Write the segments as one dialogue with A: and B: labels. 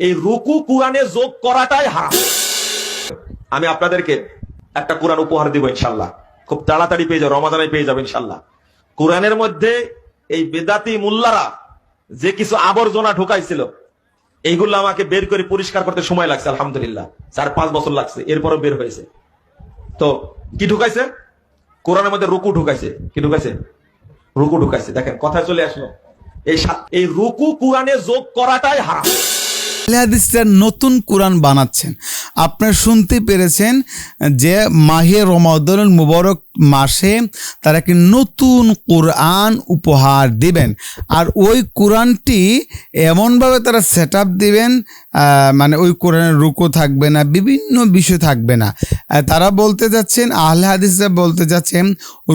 A: এই রুকু কোরআনে যোগ করাটাই হারাম। আমি আপনাদেরকে একটা কোরআন উপহার দিব ইনশাল্লাহ খুব তাড়াতাড়ি পেয়ে যাব রমাদানে পেয়ে যাবে ইনশাল্লাহ কোরআনের মধ্যে এই বেদাতি মুল্লারা যে কিছু আবর্জনা ঢুকাইছিল, এইগুলো আমাকে বের করে পরিষ্কার করতে সময় লাগছে, আলহামদুলিল্লাহ। চার, পাঁচ বছর লাগছে, এরপরও বের হয়েছে। তো কি ঢুকাইছে? কোরআনের মধ্যে রুকু ঢুকাইছে। কি ঢুকাইছে? রুকু ঢুকাইছে। দেখেন, কথায় চলে আসলো। এই এই রুকু কোরআনে যোগ করাটাই হারাম।
B: হাদিসরা নতুন কোরআন বানাচ্ছেন। আপনারা শুনতে পেরেছেন যে মাহে রমাদুল মুবারক মাসে তারা কি নতুন কোরআন উপহার দিবেন। আর ওই কোরআনটি এমনভাবে তারা সেট আপ দিবেন মানে ওই কোরআনের রুকো থাকবে না, বিভিন্ন বিষয় থাকবে না। তারা বলতে যাচ্ছেন, আহলে হাদিসরা বলতে যাচ্ছেন,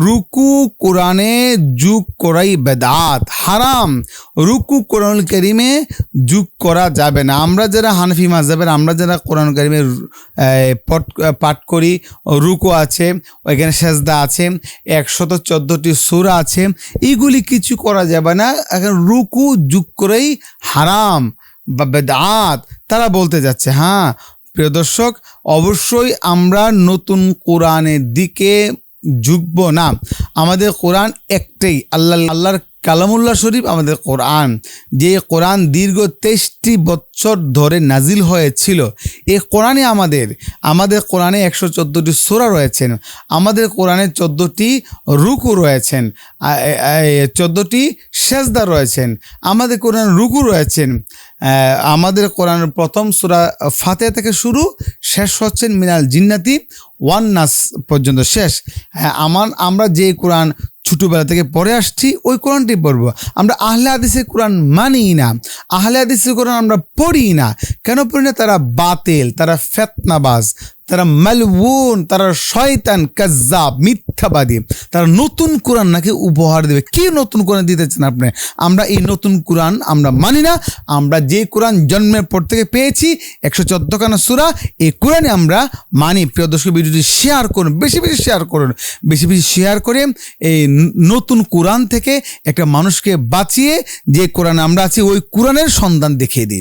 B: রুকু কোরআনে যুগ করাই বেদাত, হারাম। রুকু কোরআন করিমে যুগ করা যাবে না। আমরা যারা হানফি মাজাবের আমরা যারা কোরআন করিমের পট, পাঠ করি, রুকু আছে ওইখানে সেজদা আছে, একশত চোদ্দোটি সুরা আছে এইগুলি কিছু করা যাবে না, এখন রুকু যুগ করেই হারাম বা বেদাত, তারা বলতে যাচ্ছে হ্যাঁ প্রিয় দর্শক, অবশ্যই আমরা নতুন কোরআনের দিকে যুগব না, আমাদের কোরআন একটাই, আল্লাহ, আল্লাহর কালামুল্লাহ শরীফ আমাদের কোরআন, যে কোরআন দীর্ঘ তেইশটি বছর ধরে নাজিল হয়েছিল এই কোরআনে আমাদের আমাদের কোরআনে একশো চোদ্দোটি সোরা রয়েছেন আমাদের কোরআনে চোদ্দোটি রুকু রয়েছেন চোদ্দোটি সেজদা রয়েছেন আমাদের কোরআন রুকু রয়েছেন আমাদের কোরআনের প্রথম সুরা ফাতে থেকে শুরু শেষ হচ্ছেন মিনাল জিন্নাতি, ওয়ান নাস পর্যন্ত শেষ হ্যাঁ আমার আমরা যে কোরআন ছোটোবেলা থেকে পরে আসছি, ওই কোরআনটি পড়ব। আমরা আহলে আদিসের কোরআন মানি না। আহলে হাদিসের কোরআন আমরা পড়ি না। কেন পড়ি না? তারা বাতেল, তারা ফেতনাবাজ। তারা মালউন, তারা শয়তান, কাজ্জাব, মিথ্যাবাদী। তারা নতুন কোরআন নাকি উপহার দেবে। কি নতুন কোরআন দিতেছেন আপনি? আমরা এই নতুন কোরআন আমরা মানি না। আমরা যে কোরআন জন্মের পর থেকে পেয়েছি, একশো চোদ্দখানা সুরা, এই কোরআনে আমরা মানি। প্রিয় দর্শক, ভিডিওটি শেয়ার করুন, বেশি বেশি শেয়ার করুন। বেশি বেশি শেয়ার করে এই নতুন কোরআন থেকে একটা মানুষকে বাঁচিয়ে যে কোরআন আমরা আছি, ওই কোরআনের সন্ধান দেখিয়ে দিন।